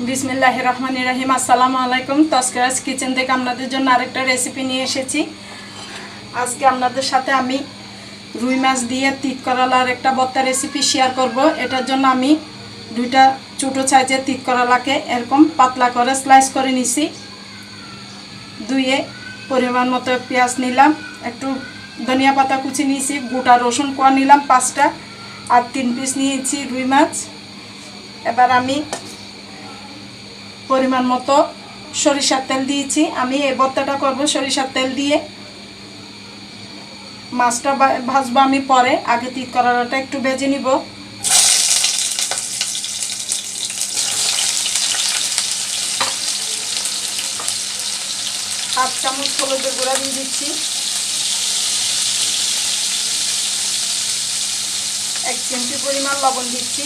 বিসমিল্লাহ রহমান রাহিম, আসসালামু আলাইকুম। তস্করাজ কিচেন থেকে আপনাদের জন্য আরেকটা রেসিপি নিয়ে এসেছি। আজকে আপনাদের সাথে আমি রুই মাছ দিয়ে তিত করালার একটা বত্তা রেসিপি শেয়ার করব। এটার জন্য আমি দুইটা ছোটো সাইজের তিত করালাকে এরকম পাতলা করে স্লাইস করে নিছি। ধুয়ে পরিমাণ মতো পেঁয়াজ নিলাম, একটু ধনিয়া পাতা কুচি নিয়েছি, গোটা রসুন কোয়া নিলাম পাঁচটা, আর তিন পিস নিয়েছি রুই মাছ। এবার আমি পরিমাণ মতো সরিষার তেল দিয়েছি। আমি এই ভর্তাটা করব সরিষার তেল দিয়ে। মাছটা ভাজবো আমি পরে। আগে তিত করাটা একটু ভেজে নিব। হাফ চামচ হলুদের গুঁড়া দিয়ে দিচ্ছি। এক চিমটি পরিমাণ লবণ দিচ্ছি।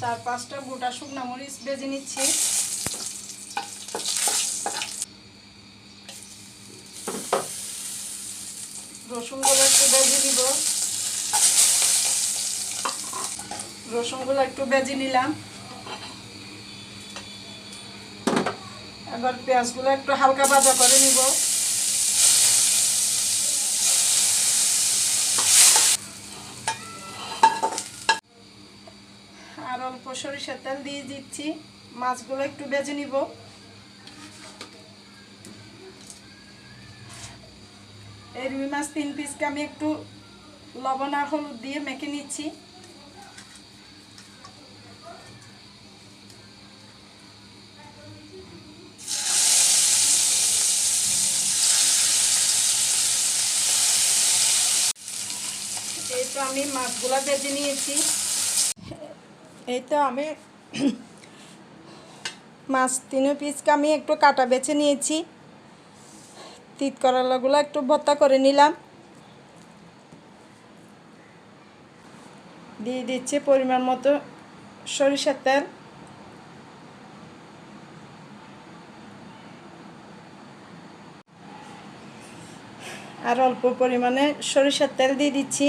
চার পাঁচটা গোটা শুকনো মরিচ বেজে নিচ্ছি। রসুনগুলো একটু বেজে নিব। রসুনগুলো একটু বেজে নিলাম। এবার পেঁয়াজগুলো একটু হালকা ভাজা করে নিব। আর অল্প সরিষার তেল দিয়ে দিচ্ছি। মাছগুলো একটু বেজে নিব। এই রুই মাছ তিন পিসকে আমি একটু লবণ আর হলুদ দিয়ে মেখে নিচ্ছি। আমি মাছগুলা ভেজে নিয়েছি। এই তো আমি মাছ তিন পিসকে আমি একটু কাটা বেছে নিয়েছি। তিত করলাগুলো একটু ভর্তা করে নিলাম। দিয়ে দিচ্ছি পরিমাণ মতো সরিষার তেল। আর অল্প পরিমাণে সরিষার তেল দিয়ে দিচ্ছি।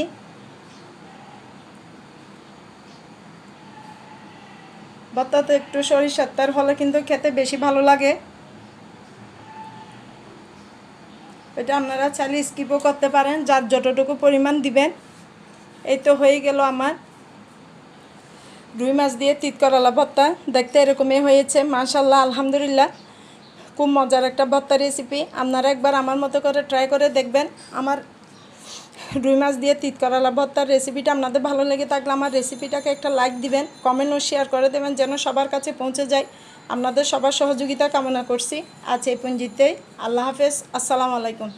ভর্তাতে একটু সরিষার তেল হলে কিন্তু খেতে বেশি ভালো লাগে। এটা আপনারা চাইলে স্কিপও করতে পারেন, যার যতটুকু পরিমাণ দিবেন। এই তো হয়ে গেল আমার। রুই মাছ দিয়ে তিত করলা ভর্তা, দেখতে এরকমই হয়েছে মাশাল্লাহ আলহামদুলিল্লাহ। খুব মজার একটা ভর্তা রেসিপি আপনারা একবার আমার মতো করে ট্রাই করে দেখবেন। আমার রুই মাছ দিয়ে তিত করলা ভর্তার রেসিপিটা আপনাদের ভালো লেগে থাকলে আমার রেসিপিটাকে একটা লাইক দিবেন কমেন্ট ও শেয়ার করে দেবেন যেন সবার কাছে পৌঁছে যায়। আপনাদের সবার সহযোগিতা কামনা করছি। আজ এই পুঞ্জিতেই আল্লাহ হাফেজ। আসসালামু আলাইকুম।